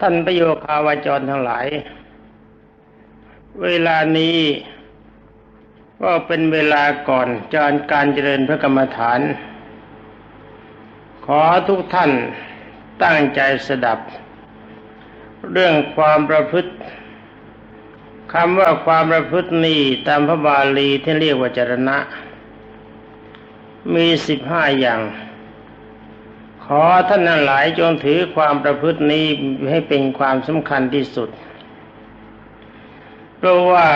ท่านประโยคาวาจรทั้งหลาย เวลานี้ก็เป็นเวลาก่อนจารการเจริญพระกรรมฐาน ขอทุกท่านตั้งใจสดับ เรื่องความประพฤติคำว่าความประพฤตินี้ตามพระบาลีที่เรียกว่าจรณะ มีสิบห้าอย่าง ขอท่านนั้นหลายจงถือความประพฤตินี้ให้เป็นความสำคัญที่สุด เพราะว่า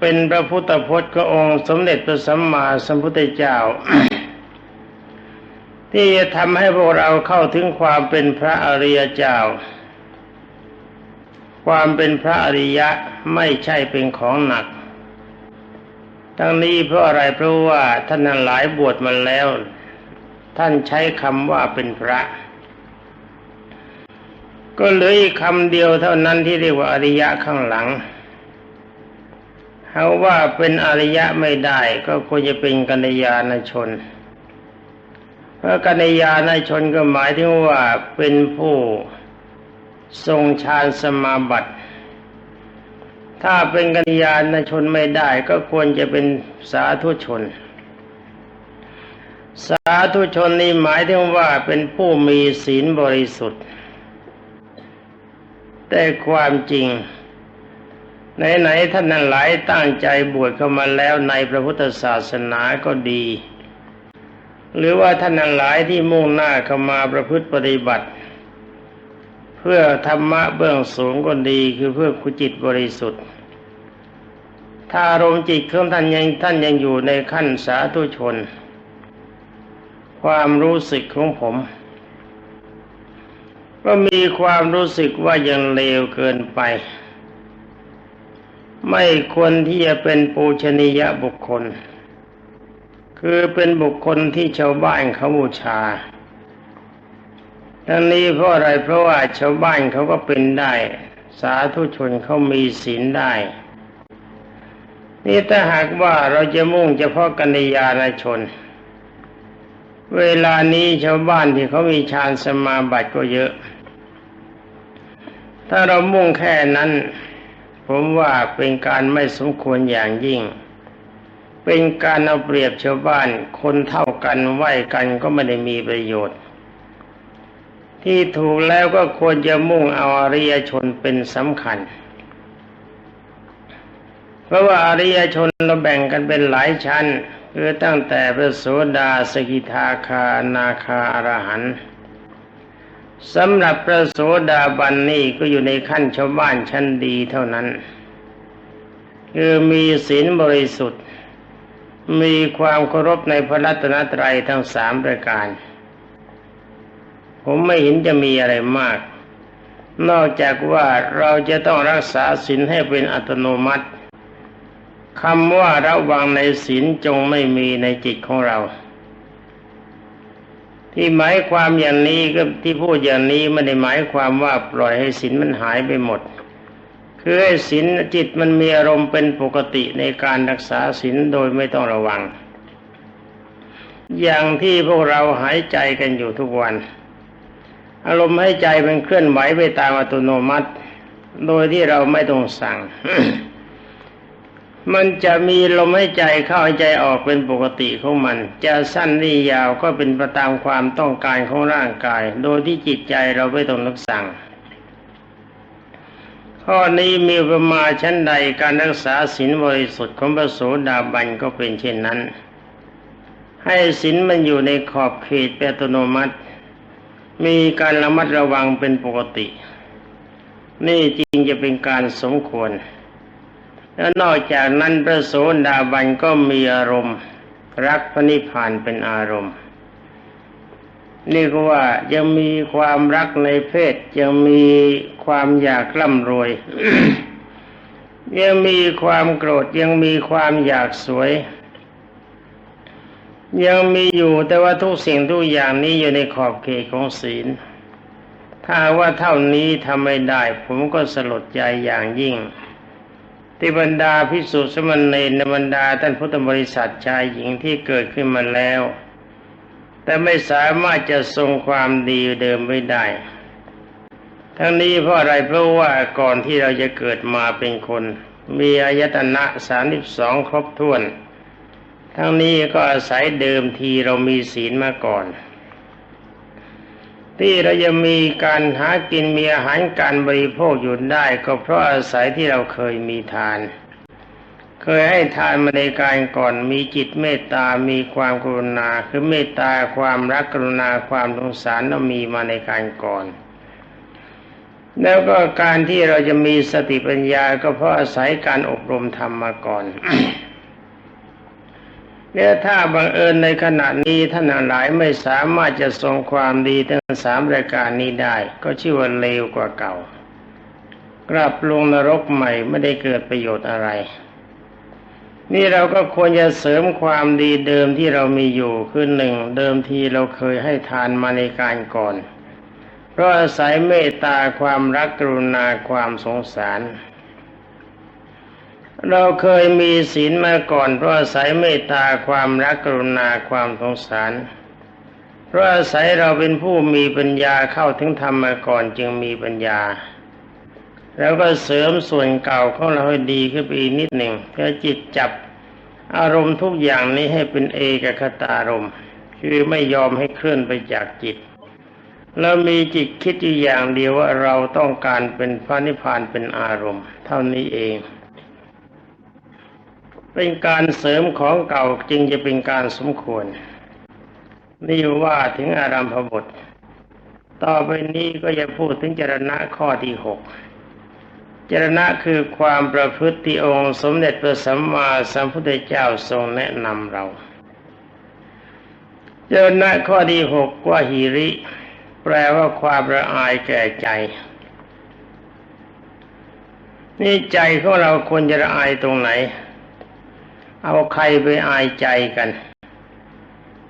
เป็นพระพุทธพจน์ขององค์สมเด็จพระสัมมาสัมพุทธเจ้า ที่จะทำให้พวกเราเข้าถึงความเป็นพระอริยเจ้า ความเป็นพระอริยะไม่ใช่เป็นของหนัก ทั้งนี้เพราะอะไรเพราะว่าท่านนั้นหลายบวชมาแล้ว ท่านใช้คำว่าเป็นพระ ก็เหลืออีกคำเดียวเท่านั้นที่เรียกว่าอริยะข้างหลังเขาว่าเป็นอริยะไม่ได้ก็ควรจะเป็นกัญญาณชน เพราะกัญญาณชนก็หมายถึงว่าเป็นผู้ทรงฌานสมาบัติ ถ้าเป็นกัญญาณชนไม่ได้ก็ควรจะเป็นสาธุชน สาธุชนนี้หมายถึงว่าเป็นผู้มีศีลบริสุทธิ์ แต่ความจริงไหนๆท่านนั้นหลายตั้งใจบวชเข้ามาแล้วในพระพุทธศาสนาก็ดี หรือว่าท่านนั้นหลายที่มุ่งหน้าเข้ามาประพฤติปฏิบัติ เพื่อธรรมะเบื้องสูงก็ดีคือเพื่อคุจิตบริสุทธิ์ ถ้าอารมณ์จิตของท่านยังท่านยังอยู่ในขั้นสาธุชน ความรู้สึกของผม ก็มีความรู้สึกว่ายังเลวเกินไป ไม่ควรที่จะเป็นปูชนียบุคคล คือเป็นบุคคลที่ชาวบ้านเขาบูชาทั้งนี้เพราะอะไรเพราะว่าชาวบ้านเขาก็เป็นได้ สาธุชนเขามีศีลได้นี่ถ้าหากว่าเราจะมุ่งเฉพาะกัญญาณชน เวลานี้ชาวบ้านที่เขามีฌานสมาบัติก็เยอะ ถ้าเรามุ่งแค่นั้น ผมว่าเป็นการไม่สมควรอย่างยิ่ง เป็นการเอาเปรียบชาวบ้านคนเท่ากันไหวกันก็ไม่ได้มีประโยชน์ ที่ถูกแล้วก็ควรจะมุ่งเอาอริยชนเป็นสำคัญ เพราะว่าอริยชนเราแบ่งกันเป็นหลายชั้น คือตั้งแต่พระโสดาสกิทาคานาคาอรหันต์สำหรับพระโสดาบันนี่ก็อยู่ในขั้นชาวบ้านชั้นดีเท่านั้น คือมีศีลบริสุทธิ์ มีความเคารพในพระรัตนตรัยทั้งสามประการ ผมไม่เห็นจะมีอะไรมาก นอกจากว่าเราจะต้องรักษาศีลให้เป็นอัตโนมัติ คำว่าระวังในศีลจงไม่มีในจิตของเรา ที่หมายความอย่างนี้ก็ที่พูดอย่างนี้ไม่ได้หมายความว่าปล่อยให้ศีลมันหายไปหมด คือให้ศีลจิตมันมีอารมณ์เป็นปกติในการรักษาศีลโดยไม่ต้องระวัง อย่างที่พวกเราหายใจกันอยู่ทุกวัน อารมณ์ให้ใจมันเคลื่อนไหวไปตามอัตโนมัติ โดยที่เราไม่ต้องสั่ง มันจะมีลมหายใจเข้าหายใจออกเป็นปกติของมัน จะสั้นหรือยาวก็เป็นไปตามความต้องการของร่างกาย โดยที่จิตใจเราไม่ต้องนึกสั่ง ข้อนี้มีประมาชั้นใดการรักษาศีลบริสุทธิ์ของพระโสดาบันก็เป็นเช่นนั้น ให้ศีลมันอยู่ในขอบเขตเป็นอัตโนมัติ มีการระมัดระวังเป็นปกติ นี่จริงจะเป็นการสมควร แล้วนอกจากนั้นพระโสดาบันก็มีอารมณ์ รักพระนิพพานเป็นอารมณ์นี่ก็ว่ายังมีความรักในเพศยังมีความอยากร่ำรวย ยังมีความโกรธยังมีความอยากสวย ยังมีอยู่แต่ว่าทุกสิ่งทุกอย่างนี้อยู่ในขอบเขตของศีล ถ้าว่าเท่านี้ทำไม่ได้ ผมก็สลดใจอย่างยิ่ง ที่บรรดาพิสุสมณีในบรรดาท่านพุทธบริษัทชายหญิงที่เกิดขึ้นมาแล้ว แต่ไม่สามารถจะทรงความดีเดิมไว้ได้ ทั้งนี้เพราะอะไรเพราะว่าก่อนที่เราจะเกิดมาเป็นคน มีอายตนะสามสิบสองครบถ้วน ทั้งนี้ก็อาศัยเดิมทีเรามีศีลมาก่อน ที่เราจะมีการหากินมีอาหารการบริโภคอยู่ได้ ก็เพราะอาศัยที่เราเคยมีทาน เคยให้ทานมาในการก่อนมีจิตเมตตา มีความกรุณา คือเมตตาความรักกรุณาความสงสารเรามีมาในการก่อน แล้วก็การที่เราจะมีสติปัญญาก็เพราะอาศัยการอบรมธรรมมาก่อน เนี่ยถ้าบังเอิญในขณะนี้ท่านหลายไม่สามารถจะทรงความดีทั้งสามรายการนี้ได้ ก็ชื่อว่าเลวกว่าเก่า กลับลงนรกใหม่ไม่ได้เกิดประโยชน์อะไร นี่เราก็ควรจะเสริมความดีเดิมที่เรามีอยู่คือหนึ่งเดิมทีเราเคยให้ทานมาในการก่อน เพราะอาศัยเมตตาความรักกรุณาความสงสาร เราเคยมีศีลมาก่อนเพราะอาศัยเมตตาความรักกรุณาความสงสาร เพราะอาศัยเราเป็นผู้มีปัญญาเข้าถึงธรรมมาก่อนจึงมีปัญญา แล้วก็เสริมส่วนเก่าของเราให้ดีขึ้นไปอีกนิดหนึ่งเพื่อจิตจับอารมณ์ทุกอย่างนี้ให้เป็นเอกคตารมณ์คือไม่ยอมให้เคลื่อนไปจากจิต แล้วมีจิตคิดอยู่อย่างเดียวว่าเราต้องการเป็นพระนิพพานเป็นอารมณ์ เท่านี้เอง เป็นการเสริมของเก่าจึงจะเป็นการสมควร นี่ว่าถึงอารัมพบท ต่อไปนี้ก็จะพูดถึงจรณะข้อที่หกจรณะคือความประพฤติองค์สมเด็จพระสัมมาสัมพุทธเจ้าทรงแนะนำเราจรณะข้อที่หกว่าหิริ แปลว่าความระอายแก่ใจนี่ใจของเราควรจะระอายตรงไหน เอาใครไปอายใจกัน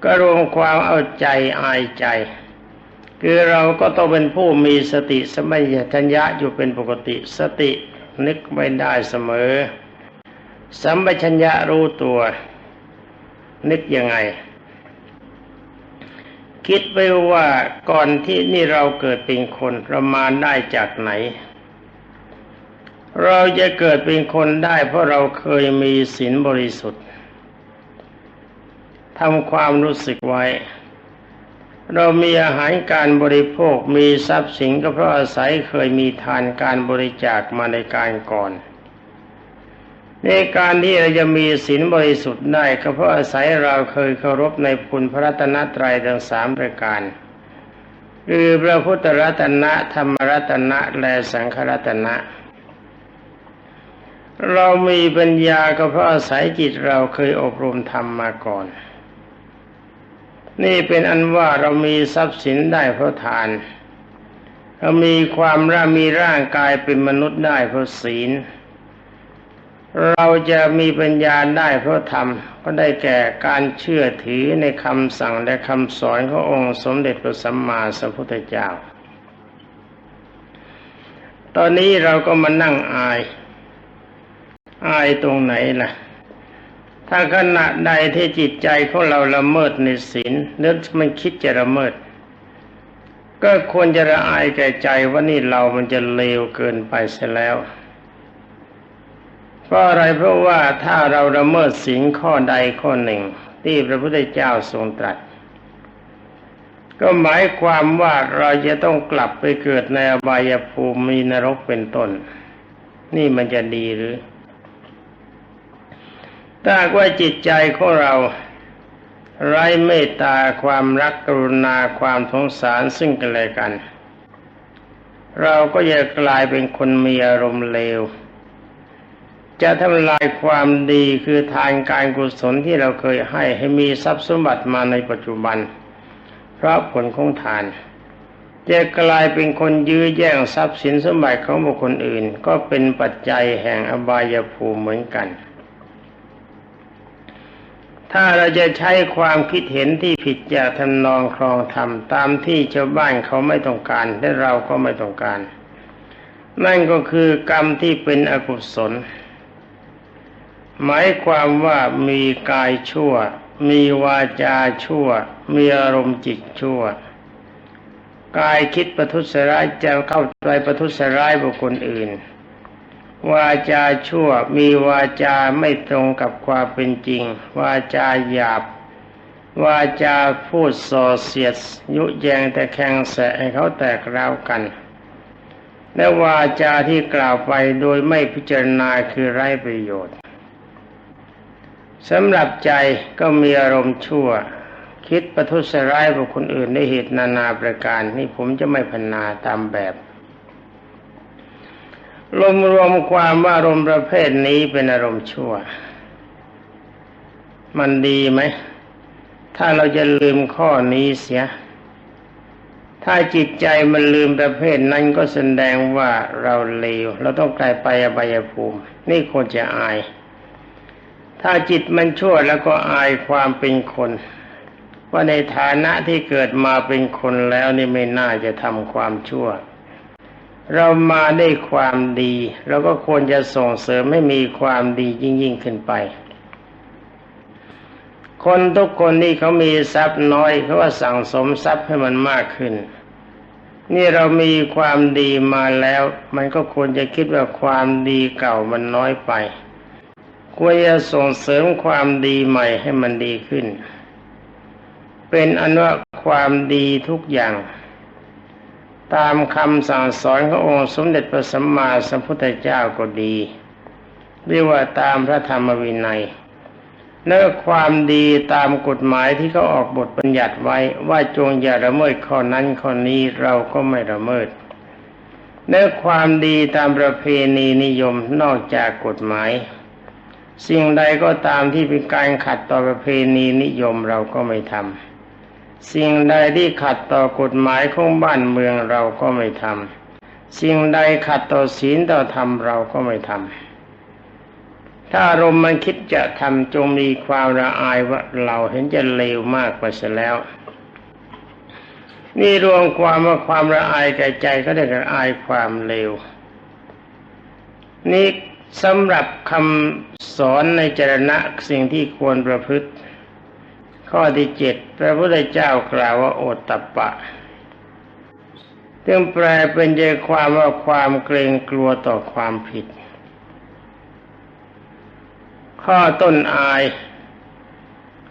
ก็รวมความเอาใจอายใจ คือเราก็ต้องเป็นผู้มีสติสมัยทัญญะอยู่เป็นปกติสตินึกไม่ได้เสมอ สัมปชัญญะรู้ตัว นึกยังไง คิดไปว่าก่อนที่นี่เราเกิดเป็นคนเรามาได้จากไหน เราจะเกิดเป็นคนได้เพราะเราเคยมีศีลบริสุทธิ์ทำความรู้สึกไว้ เรามีอาหารการบริโภคมีทรัพย์สินก็เพราะอาศัยเคยมีทานการบริจาคมาในการก่อน ในการที่เราจะมีศีลบริสุทธิ์ได้ก็เพราะอาศัยเราเคยเคารพในคุณพระรัตนตรัยทั้งสามประการคือพระพุทธรัตนะธรรมรัตนะและสังฆรัตนะ เรามีปัญญาก็เพราะอาศัยจิตเราเคยอบรมธรรมมาก่อน นี่เป็นอันว่าเรามีทรัพย์สินได้เพราะทาน เรามีความร่ามีร่างกายเป็นมนุษย์ได้เพราะศีล เราจะมีปัญญาได้เพราะธรรมก็ได้แก่การเชื่อถือในคำสั่งและคำสอนขององค์สมเด็จพระสัมมาสัมพุทธเจ้า ตอนนี้เราก็มานั่งอาย อายตรงไหนล่ะ ถ้าขณะใดที่จิตใจของเราละเมิดในศีลนึกมันคิดจะละเมิด ก็ควรจะละอายแก่ใจว่านี่เรามันจะเลวเกินไปเสียแล้วเพราะอะไรเพราะว่าถ้าเราละเมิดศีลข้อใดข้อหนึ่ง ที่พระพุทธเจ้าทรงตรัส ก็หมายความว่าเราจะต้องกลับไปเกิดในอบายภูมิมีนรกเป็นต้น นี่มันจะดีหรือ ถ้าว่าจิตใจของเรา ไร้เมตตาความรักกรุณาความสงสารซึ่งกันและกัน เราก็จะกลายเป็นคนมีอารมณ์เลว จะทำลายความดีคือทานการกุศลที่เราเคยให้ให้มีทรัพย์สมบัติมาในปัจจุบัน เพราะผลของทานจะกลายเป็นคนยื้อแย่งทรัพย์สินสมบัติของบุคคลอื่น ก็เป็นปัจจัยแห่งอบายภูมิเหมือนกัน ถ้าเราจะใช้ความคิดเห็นที่ผิดจากทำนองครองธรรมตามที่ชาวบ้านเขาไม่ต้องการและเราก็ไม่ต้องการ นั่นก็คือกรรมที่เป็นอกุศล หมายความว่ามีกายชั่ว มีวาจาชั่ว มีอารมณ์จิตชั่ว กายคิดประทุษร้ายจะเข้าไปประทุษร้ายบุคคลอื่น วาจาชั่วมีวาจาไม่ตรงกับความเป็นจริง วาจาหยาบ วาจาพูดส่อเสียด ยุแยงแต่แข่งแสให้เขาแตกร้าวกัน และวาจาที่กล่าวไปโดยไม่พิจารณาคือไร้ประโยชน์สำหรับใจก็มีอารมณ์ชั่ว คิดประทุษร้ายบุคคลอื่นในเหตุนานาประการ นี่ผมจะไม่พนาตามแบบ รวมรวมความว่าอารมณ์ประเภทนี้เป็นอารมณ์ชั่ว มันดีไหม ถ้าเราจะลืมข้อนี้เสีย ถ้าจิตใจมันลืมประเภทนั้นก็แสดงว่าเราเลว เราต้องกลายไปอบายภูมิ นี่ควรจะอาย ถ้าจิตมันชั่วแล้วก็อายความเป็นคน ว่าในฐานะที่เกิดมาเป็นคนแล้วนี่ไม่น่าจะทำความชั่ว เรามาได้ความดี เราก็ควรจะส่งเสริมให้มีความดียิ่งยิ่งขึ้นไป คนทุกคนนี่เขามีทรัพย์น้อยเขาว่าสั่งสมทรัพย์ให้มันมากขึ้น นี่เรามีความดีมาแล้ว มันก็ควรจะคิดว่าความดีเก่ามันน้อยไป ควรจะส่งเสริมความดีใหม่ให้มันดีขึ้น เป็นอันว่าความดีทุกอย่าง ตามคำสั่งสอนขององค์สมเด็จพระสัมมาสัมพุทธเจ้าก็ดีเรียกว่าตามพระธรรมวินัยเนื้อความดีตามกฎหมายที่เขาออกบทบัญญัติไว้ว่าจงอย่าละเมิดข้อนั้นข้อนี้เราก็ไม่ละเมิดเนื้อความดีตามประเพณีนิยมนอกจากกฎหมาย สิ่งใดก็ตามที่เป็นการขัดต่อประเพณีนิยมเราก็ไม่ทำ สิ่งใดที่ขัดต่อกฎหมายของบ้านเมืองเราก็ไม่ทำสิ่งใดขัดต่อศีลต่อธรรมเราก็ไม่ทำถ้าอารมณ์มันคิดจะทำจงมีความละอายว่าเราเห็นจะเลวมากกว่าเสียแล้ว นี่รวมความว่าความละอายแก่ใจก็ได้กับอายความเลวนี่สำหรับคำสอนในจรณะสิ่งที่ควรประพฤติ ข้อที่เจ็ดพระพุทธเจ้ากล่าวว่าโอตตะปะซึ่งแปลเป็นใจความว่าความเกรงกลัวต่อความผิด ข้อต้นอาย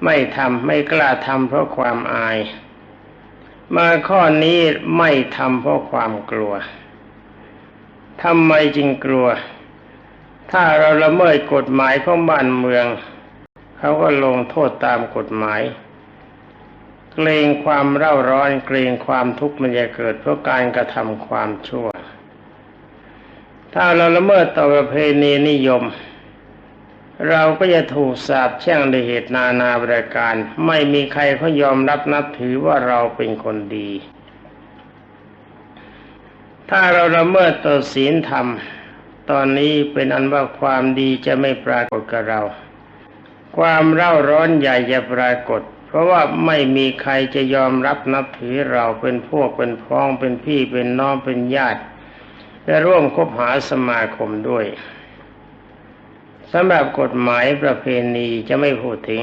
ไม่ทำไม่กล้าทำเพราะความอาย มาข้อนี้ไม่ทำเพราะความกลัวทำไมจึงกลัว ถ้าเราละเมิดกฎหมายของบ้านเมือง เขาก็ลงโทษตามกฎหมาย เกรงความเร่าร้อนเกรงความทุกข์มันจะเกิดเพราะการกระทำความชั่ว ถ้าเราละเมิดต่อประเพณีนิยม เราก็จะถูกสาปแช่งในเหตุนานาบริการ ไม่มีใครเขายอมรับนับถือว่าเราเป็นคนดี ถ้าเราละเมิดต่อศีลธรรมตอนนี้เป็นอันว่าความดีจะไม่ปรากฏกับเรา ความเร่าร้อนใหญ่จะปรากฏ เพราะว่าไม่มีใครจะยอมรับนับถือเราเป็นพวกเป็นพ้องเป็นพี่เป็นน้องเป็นญาติและร่วมคบหาสมาคมด้วยสำหรับกฎหมายประเพณีจะไม่พูดถึง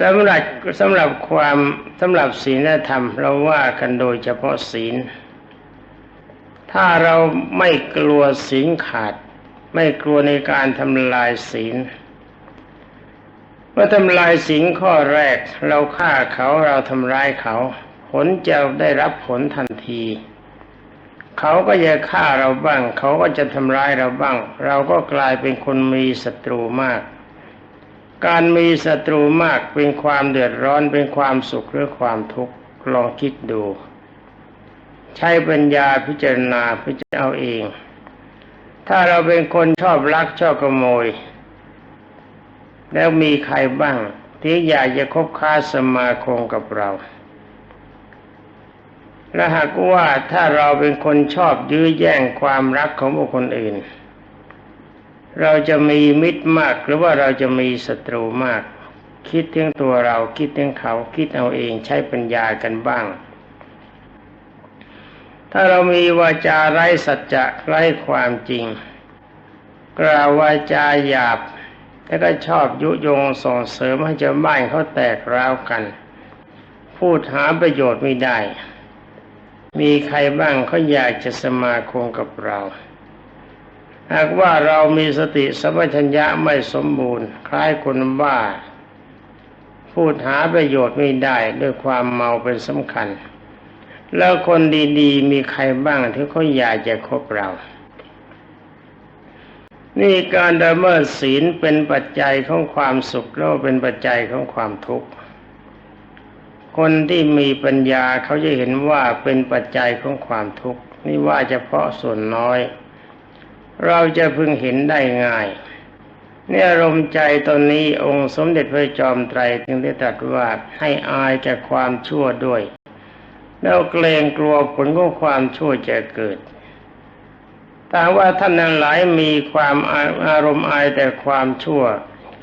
สำหรับสำหรับความสำหรับศีลธรรม เราว่ากันโดยเฉพาะศีล ถ้าเราไม่กลัวศีลขาด ไม่กลัวในการทำลายศีลเมื่อทำลายศีลข้อแรกเราฆ่าเขาเราทำร้ายเขา ผลจะได้รับผลทันที เขาก็จะฆ่าเราบ้าง เขาก็จะทำร้ายเราบ้าง เราก็กลายเป็นคนมีศัตรูมากการมีศัตรูมากเป็นความเดือดร้อนเป็นความสุขหรือความทุกข์ลองคิดดู ใช้ปัญญาพิจารณาพิจารณาเอาเอง ถ้าเราเป็นคนชอบลักชอบขโมย แล้วมีใครบ้าง ที่อยากจะคบค้าสมาคมกับเรา และหากว่าถ้าเราเป็นคนชอบยื้อแย่งความรักของบุคคลอื่น เราจะมีมิตรมากหรือว่าเราจะมีศัตรูมาก คิดถึงตัวเราคิดถึงเขาคิดเอาเองใช้ปัญญากันบ้าง ถ้าเรามีวาจาไร้สัจจะไร้ความจริง กล่าววาจาหยาบแล้วก็ชอบยุยงส่งเสริมให้เจ้าบ้านเขาแตกร้าวกัน พูดหาประโยชน์ไม่ได้ มีใครบ้างเขาอยากจะสมาคมกับเราหากว่าเรามีสติสัมปชัญญะไม่สมบูรณ์ คล้ายคนบ้า พูดหาประโยชน์ไม่ได้ด้วยความเมาเป็นสำคัญ แล้วคนดีๆ มีใครบ้างที่เขาอยากจะคบเรา นี่การดำเนินศีลเป็นปัจจัยของความสุขแล้วเป็นปัจจัยของความทุกข์ คนที่มีปัญญาเขาจะเห็นว่าเป็นปัจจัยของความทุกข์นี่ว่าเฉพาะส่วนน้อย เราจะพึงเห็นได้ง่ายเนี่ยอารมณ์ใจตอนนี้องค์สมเด็จพระจอมไตรจึงได้ตรัสว่าให้อายแก่ความชั่วด้วย แล้วเกรงกลัวผลของความชั่วจะเกิดแต่ว่าท่านนั้นหลายมีความอารมณ์อายแต่ความชั่ว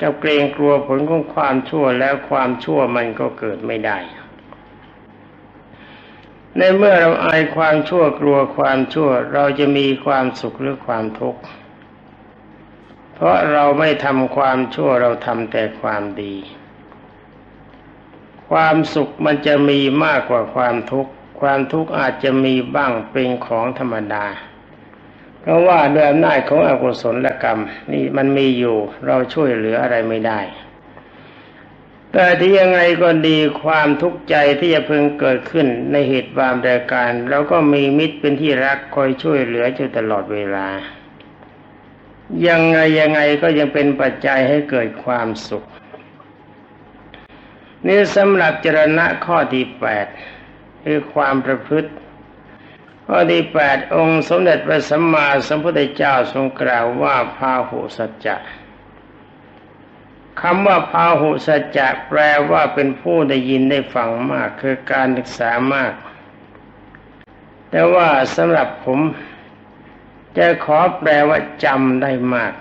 กับเกรงกลัวผลของความชั่วแล้วความชั่วมันก็เกิดไม่ได้ ในเมื่อเราอายความชั่วกลัวความชั่ว เราจะมีความสุขหรือความทุกข์ เพราะเราไม่ทำความชั่วเราทำแต่ความดี ความสุขมันจะมีมากกว่าความทุกข์ ความทุกข์อาจจะมีบ้างเป็นของธรรมดา เพราะว่าด้วยอำนาจของอกุศลกรรม นี่มันมีอยู่เราช่วยเหลืออะไรไม่ได้ แต่ที่ยังไงก็ดีความทุกข์ใจที่จะพึงเกิดขึ้นในเหตุบางรายการเราก็มีมิตรเป็นที่รักคอยช่วยเหลืออยู่ตลอดเวลา ยังไงยังไงก็ยังเป็นปัจจัยให้เกิดความสุข นี่สำหรับจรณะข้อที่แปดคือความประพฤติ ข้อที่แปดองค์สมเด็จพระสัมมาสัมพุทธเจ้าทรงกล่าวว่าพาหุสัจจะคำว่าพาหุสัจจะแปลว่าเป็นผู้ได้ยินได้ฟังมาก คือการศึกษามาก แต่ว่าสำหรับผม จะขอแปลว่าจำได้มาก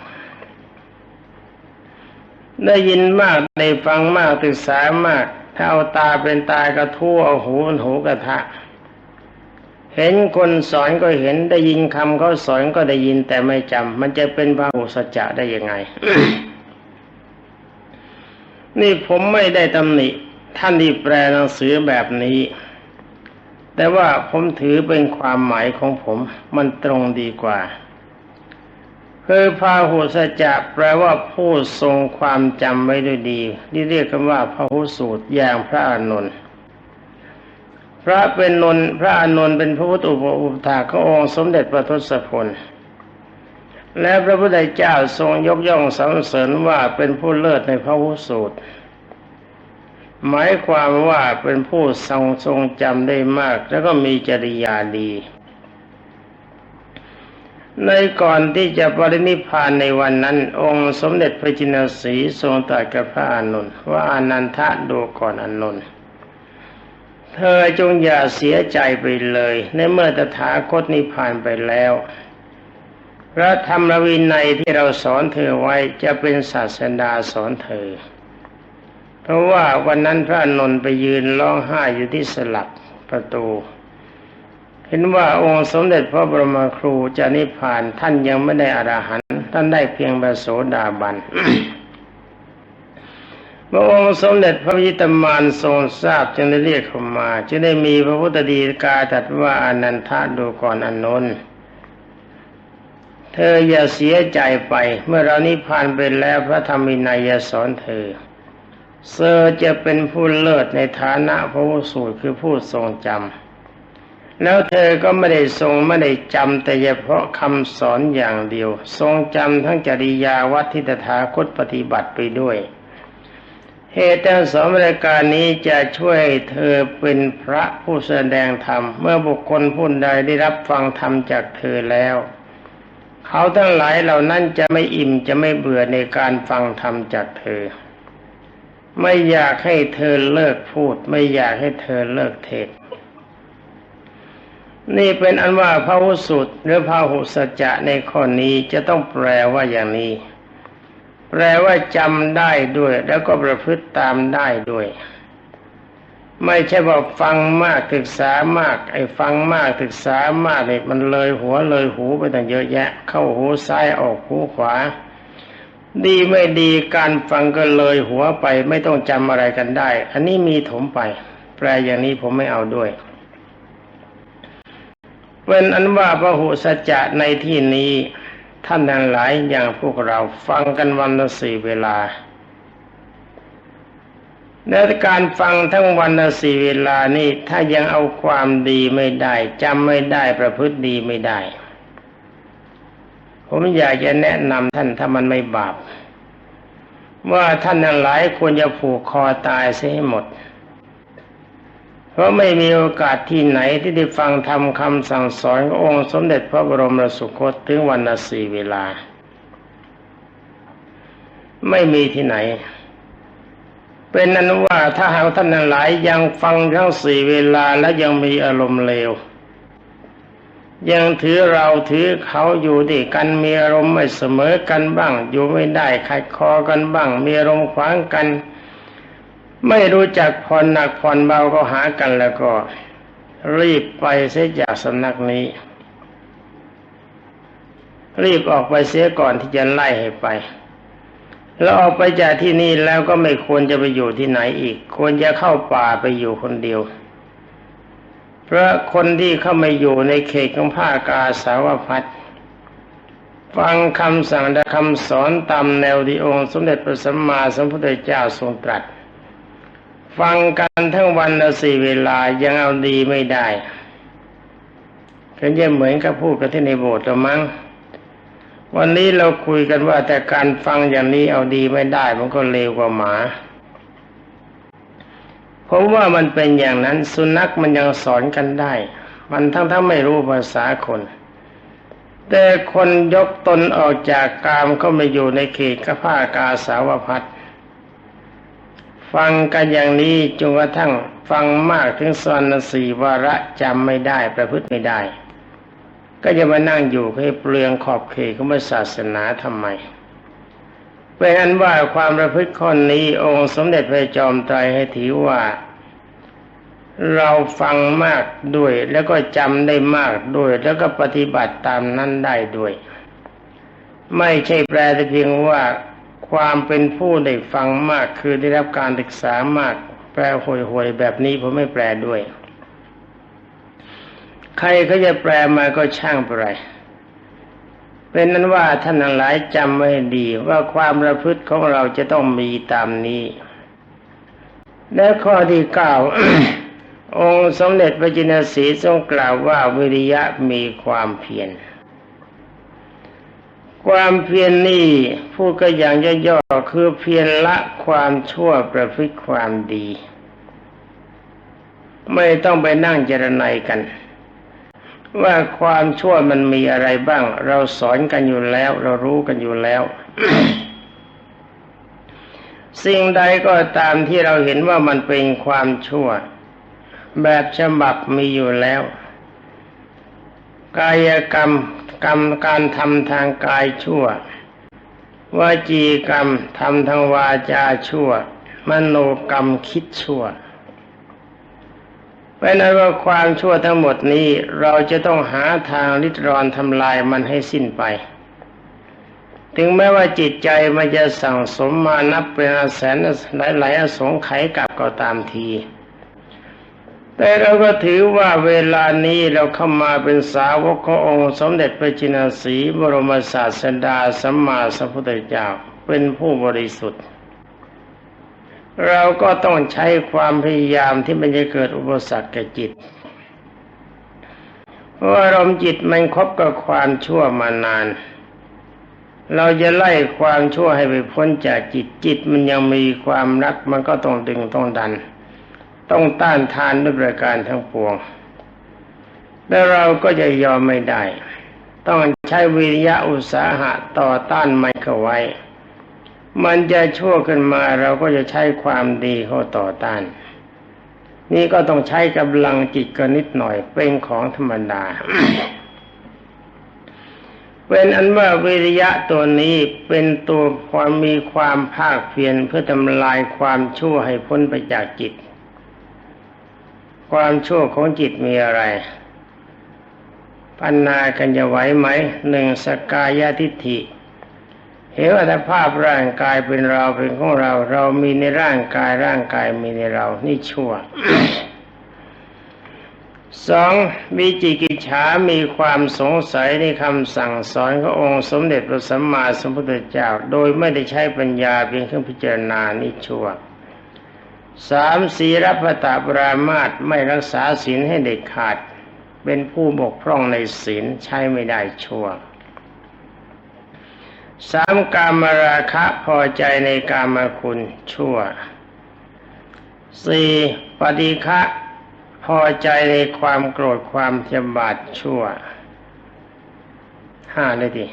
ได้ยินมากได้ฟังมากศึกษามาก ถ้าเอาตาเป็นตากระทู้เอาหูเป็นหูกระทะ เห็นคนสอนก็เห็นได้ยินคำเขาสอนก็ได้ยินแต่ไม่จำมันจะเป็นพาหุสัจจะได้ยังไง นี่ผมไม่ได้ตำหนิท่านที่แปลหนังสือแบบนี้ แต่ว่าผมถือเป็นความหมายของผม มันตรงดีกว่า คือพาหุสจะแปลว่าผู้ทรงความจำไว้ด้วยดี ที่เรียกกันว่าพาหุสูตรอย่างพระอานนท์พระเป็นนนพระอานนท์เป็นพระพุทธอุปอุปถาขององค์สมเด็จพระทศพลและพระพุทธเจ้าทรงยกย่องสรรเสริญว่าเป็นผู้เลิศในพระหุสูตร หมายความว่าเป็นผู้ทรงทรงจำได้มาก แล้วก็มีจริยาดี ในก่อนที่จะปรินิพพานในวันนั้น องค์สมเด็จพระจินสีทรงตรัสกับพระอานนท์ว่าอานันทะดูก่อนอานนท์เธอจงอย่าเสียใจไปเลย ในเมื่อตถาคตนิพพานไปแล้วพระธรรมวินัยที่เราสอนเธอไว้จะเป็นศาสดาสอนเธอ เพราะว่าวันนั้นพระนนท์ไปยืนร้องไห้อยู่ที่สลักประตู เห็นว่าองค์สมเด็จพระบรมครูจะนิพพานท่านยังไม่ได้อรหันต์ท่านได้เพียงพระโสดาบันพระองค์สมเด็จพระยิตมานทรงทราบจึงได้เรียกเข้ามา จึงได้มีพระพุทธดีกาตรัสว่าอนันทาดูก่อนอนนท์เธออย่าเสียใจไป เมื่อเรานิพพานไปแล้วพระธรรมินัยสอนเธอเซอจะเป็นผู้เลิศในฐานะพระวูสูตรคือผู้ทรงจำ แล้วเธอก็ไม่ได้ทรงไม่ได้จำแต่เฉพาะคำสอนอย่างเดียว ทรงจำทั้งจริยาวัดทิตถาคตปฏิบัติไปด้วย เหตุทั้งสองรายการนี้จะช่วยเธอเป็นพระผู้แสดงธรรม เมื่อบุคคลผู้ใดได้รับฟังธรรมจากเธอแล้ว เขาทั้งหลายเหล่านั้นจะไม่อิ่มจะไม่เบื่อในการฟังธรรมจากเธอ ไม่อยากให้เธอเลิกพูด ไม่อยากให้เธอเลิกเทศ นี่เป็นอันว่าพระหุสุตหรือพระหุสัจจะในข้อนี้จะต้องแปลว่าอย่างนี้ แปลว่าจำได้ด้วย แล้วก็ประพฤติตามได้ด้วย ไม่ใช่ว่าฟังมากศึกษามาก ไอ้ฟังมากศึกษามากเนี่ยมันเลยหัวเลยหูไปตั้งเยอะแยะ เข้าหูซ้ายออกหูขวา ดีไม่ดีการฟังก็เลยหัวไป ไม่ต้องจำอะไรกันได้ อันนี้มีถมไป แปลอย่างนี้ผมไม่เอาด้วย เป็นอันว่าพระหุสัจจะในที่นี้ ท่านทั้งหลายอย่างพวกเราฟังกันวันละสี่เวลาในการฟังทั้งวันละสี่เวลานี่ถ้ายังเอาความดีไม่ได้จำไม่ได้ประพฤติดีไม่ได้ ผมอยากจะแนะนำท่านถ้ามันไม่บาปว่าท่านทั้งหลายควรจะผูกคอตายเสียให้หมด เพราะไม่มีโอกาสที่ไหนที่ได้ฟังทำคำสั่งสอนขององค์สมเด็จพระบรมสุคตถึงวันละสี่เวลา ไม่มีที่ไหน เป็นนั้นว่าถ้าหากท่านหลายยังฟังทั้งสี่เวลาและยังมีอารมณ์เลว ยังถือเราถือเขาอยู่ด้วยกันมีอารมณ์ไม่เสมอกันบ้าง อยู่ไม่ได้ขัดคอกันบ้าง มีอารมณ์ขวางกัน ไม่รู้จักผ่อนหนักผ่อนเบาก็หากันแล้วก็ รีบไปเสียจากสำนักนี้ รีบออกไปเสียก่อนที่จะไล่ให้ไป แล้วออกไปจากที่นี่แล้วก็ไม่ควรจะไปอยู่ที่ไหนอีก ควรจะเข้าป่าไปอยู่คนเดียว เพราะคนที่เข้ามาอยู่ในเขตของภาคกาสาวพัดฟังคำสั่งและคำสอนตามแนวที่องค์ สมเด็จพระสัมมาสัมพุทธเจ้าทรงตรัส ฟังกันทั้งวันละสี่เวลายังเอาดีไม่ได้ก็จะเหมือนกับพูดกันที่ในโบสถ์ละมั้งวันนี้เราคุยกันว่าแต่การฟังอย่างนี้เอาดีไม่ได้ มันก็เลวกว่าหมาผมว่ามันเป็นอย่างนั้นสุนัขมันยังสอนกันได้ มันทั้งทั้งไม่รู้ภาษาคน แต่คนยกตนออกจากกามก็มาอยู่ในเขตกผ้ากาสาวพัด ฟังกันอย่างนี้จนกระทั่งฟังมากถึงสอนสี่วาระจำไม่ได้ประพฤติไม่ได้ ก็จะมานั่งอยู่ให้เปลืองขอบเขตของศาสนาทำไมเป็นอันว่าความประพฤติข้อนี้องค์สมเด็จพระจอมไตรให้ถือว่า เราฟังมากด้วย แล้วก็จำได้มากด้วย แล้วก็ปฏิบัติตามนั้นได้ด้วย ไม่ใช่แปลแต่เพียงว่า ความเป็นผู้ได้ฟังมากคือได้รับการศึกษามาก แปลห่วยๆแบบนี้ผมไม่แปลด้วย ใครเขาจะแปลมาก็ช่างไปไรเป็นนั้นว่าท่านหลายจำไว้ดีว่าความประพฤติของเราจะต้องมีตามนี้ และข้อที่เก้าองค์สมเด็จพระจินสีทรงกล่าวว่าวิริยะมีความเพียร ความเพียรนนี่พูดก็อย่างย่อๆคือเพียรละความชั่วประพฤติความดี ไม่ต้องไปนั่งเจรไนกัน ว่าความชั่วมันมีอะไรบ้าง เราสอนกันอยู่แล้ว เรารู้กันอยู่แล้ว สิ่งใดก็ตามที่เราเห็นว่ามันเป็นความชั่ว แบบฉบับมีอยู่แล้ว กายกรรม กรรมการทำทางกายชั่ววาจีกรรมทำทางวาจาชั่ว มโนกรรมคิดชั่วเป็นนั้นว่าความชั่วทั้งหมดนี้เราจะต้องหาทางริดรอนทำลายมันให้สิ้นไป ถึงแม้ว่าจิตใจมันจะสั่งสมมานับเป็นแสนหลายๆอสงไขยกับก็ตามที แต่เราก็ถือว่าเวลานี้เราเข้ามาเป็นสาวกขององค์สมเด็จพระจินสีบรมศาสดาสัมมาสัมพุทธเจ้าเป็นผู้บริสุทธิ์ เราก็ต้องใช้ความพยายามที่มันจะเกิดอุปสรรคแก่จิตเพราะอารมณ์จิตมันคบกับความชั่วมานาน เราจะไล่ความชั่วให้ไปพ้นจากจิตจิตมันยังมีความรักมันก็ต้องดึงต้องดัน ต้องต้านทานด้วยประการทั้งปวงแล้วเราก็จะยอมไม่ได้ ต้องใช้วิริยะอุตสาหะต่อต้านมันเข้าไว้ มันจะชั่วขึ้นมาเราก็จะใช้ความดีเข้าต่อต้าน นี่ก็ต้องใช้กำลังจิตกันนิดหน่อยเป็นของธรรมดาเป็นอันว่าวิริยะตัวนี้เป็นตัวความมีความภาคเพียรเพื่อทำลายความชั่วให้พ้นไปจากจิต ความชั่วของจิตมีอะไร ปัญนากันจะไหวไหมหนึ่งสกายาทิฏฐิเห็นว่าถ้าภาพร่างกายเป็นเราเป็นของเรา เรามีในร่างกายร่างกายมีในเรา นี่ชั่วสองวิจิกิจฉามีความสงสัยในคำสั่งสอนขององค์สมเด็จพระสัมมาสัมพุทธเจ้า โดยไม่ได้ใช้ปัญญาเพียงเครื่องพิจารณานี่ชั่ว สามศีรพตาปรามาตไม่รักษาศีลให้เด็ดขาด เป็นผู้บกพร่องในศีลใช้ไม่ได้ชั่วสามกามราคะพอใจในกามคุณชั่วสี่ปฏิฆะพอใจในความโกรธความเทียมบาทชั่วห้าเลยที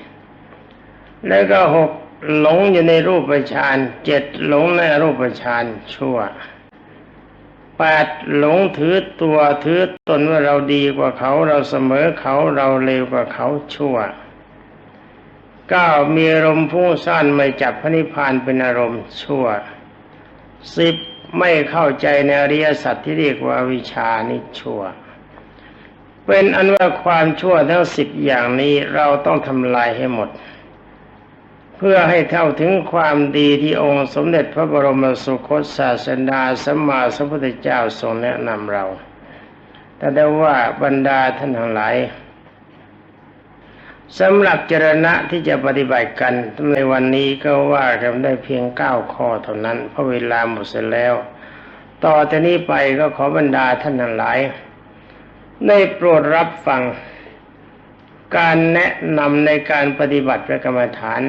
แล้วก็หกหลงอยู่ในรูปฌานเจ็ดหลงในรูปฌานชั่ว แปดหลงถือตัวถือตนว่าเราดีกว่าเขาเราเสมอเขาเราเลวกว่าเขาชั่วเก้ามีอารมณ์พุ่งสั้นไม่จับพระนิพพานเป็นอารมณ์ชั่วสิบไม่เข้าใจในอริยสัจที่เรียกว่าวิชานิชั่ว เป็นอันว่าความชั่วทั้งสิบอย่างนี้เราต้องทำลายให้หมด เพื่อให้เท่าถึงความดีที่องค์สมเด็จพระบรมสุคตศาสดาสัมมาสัมพุทธเจ้าทรงแนะนำเรา แต่ได้ว่าบรรดาท่านทั้งหลายสำหรับจรณะที่จะปฏิบัติกันในวันนี้ก็ว่ากันได้เพียงเก้าข้อเท่านั้น เพราะเวลาหมดเสร็จแล้ว ต่อจากนี้ไปก็ขอบรรดาท่านทั้งหลายได้โปรดรับฟัง การแนะนำในการปฏิบัติพระกรรมฐาน